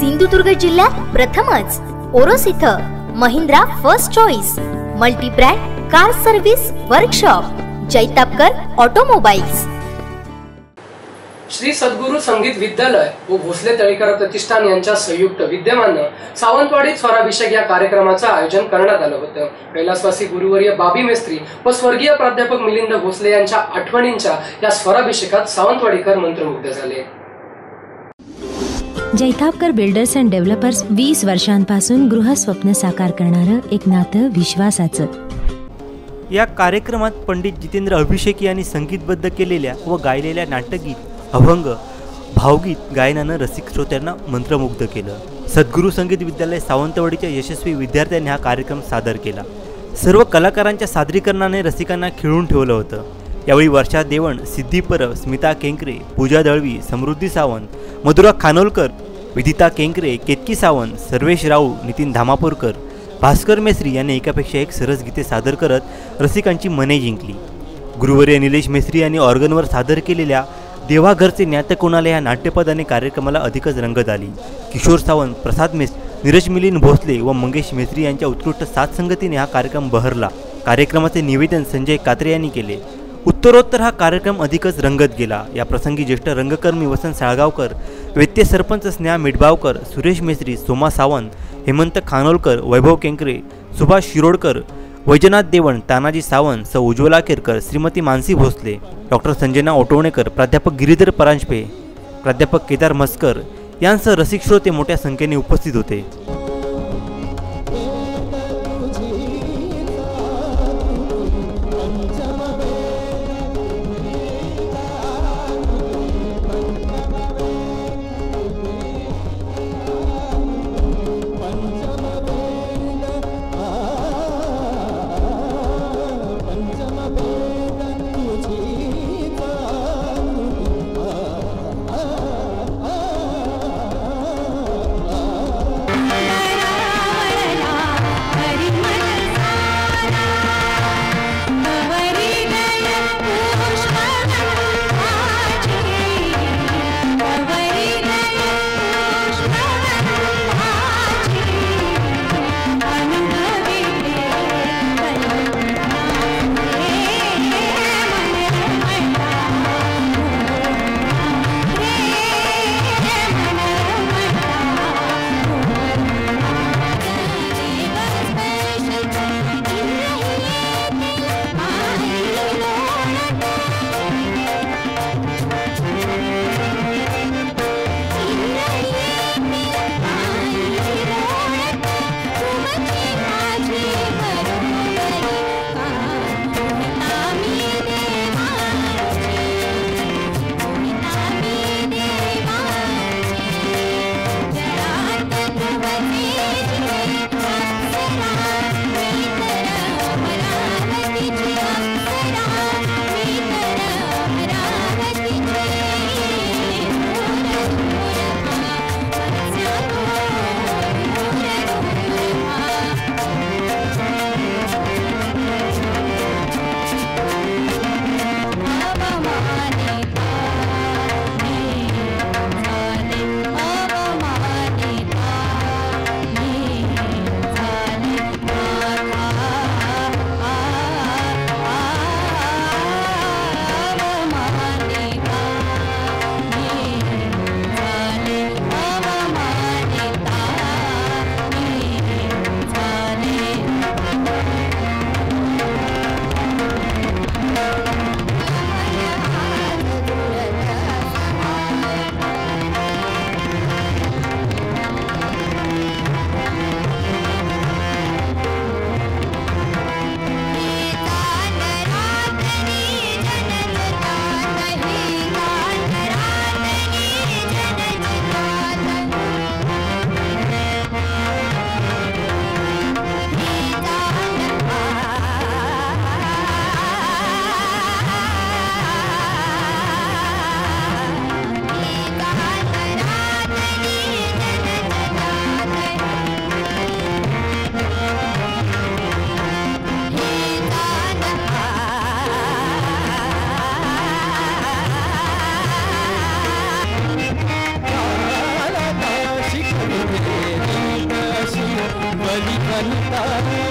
सिंधुदुर्ग जिल्ह्यात प्रथमच. ओरोस इथं Mahindra first choice multibrand car service workshop Jaitapkar automobiles. Shri Sadguru Sangeet Vidyalaya व भोसले तळेकर प्रतिष्ठान यांच्या संयुक्त विद्यमानं सावंतवाडीत स्वराभिषेक या कार्यक्रमाचं आयोजन करण्यात आलं होतं. कैलासवासी गुरुवर्य बाबी मेस्त्री व स्वर्गीय प्राध्यापक मिलिंद भोसले यांच्या आठवणींच्या या स्वराभिषेकात सावंतवाडीकर मंत्रमुग्ध झाले. जैतापकर बिल्डर्स अँड डेव्हलपर्स वीस वर्षांपासून गृहस्वप्न साकार करणारं एक नातं विश्वासाचं. या कार्यक्रमात पंडित जितेंद्र अभिषेकी यांनी संगीतबद्ध केलेल्या व गायलेल्या नाट्यगीत अभंग भावगीत गायनानं रसिक श्रोत्यांना मंत्रमुग्ध केलं. सद्गुरू संगीत विद्यालय सावंतवाडीच्या यशस्वी विद्यार्थ्यांनी हा कार्यक्रम सादर केला. सर्व कलाकारांच्या सादरीकरणाने रसिकांना खिळून ठेवलं होतं. यावेळी वर्षा देवण सिद्धी परब स्मिता केंकरे पूजा दळवी समृद्धी सावंत मधुरा खानोलकर विदिता केंकरे केतकी सावंत सर्वेश राऊळ नितीन धामापूरकर भास्कर मेस्त्री यांनी एकापेक्षा एक सरस गीते सादर करत रसिकांची मने जिंकली. गुरुवर्य निलेश मेस्त्री यांनी ऑर्गनवर सादर केलेल्या देवाघरचे ज्ञातकोणाला या नाट्यपदाने कार्यक्रमाला अधिकच रंगत आली किशोर सावंत प्रसाद मेस नीरज मिलिंद भोसले व मंगेश मेस्त्री यांच्या उत्कृष्ट साथसंगतीने हा कार्यक्रम बहरला. कार्यक्रमाचे निवेदन संजय कात्रे यांनी केले. उत्तरोत्तर हा कार्यक्रम अधिकच रंगत गेला. या प्रसंगी ज्येष्ठ रंगकर्मी वसंत साळगावकर वित्तीय सरपंच स्नेहा मिठबावकर सुरेश मेस्त्री सोमा सावंत हेमंत खानोलकर वैभव केंकरे सुभाष शिरोडकर वैजनाथ देवण तानाजी सावंत सौ उज्ज्वला केरकर श्रीमती मानसी भोसले डॉक्टर संजना ओटवणेकर प्राध्यापक गिरीधर परांजपे प्राध्यापक केदार मस्कर यांसह रसिक श्रोते मोठ्या संख्येने उपस्थित होते. cantar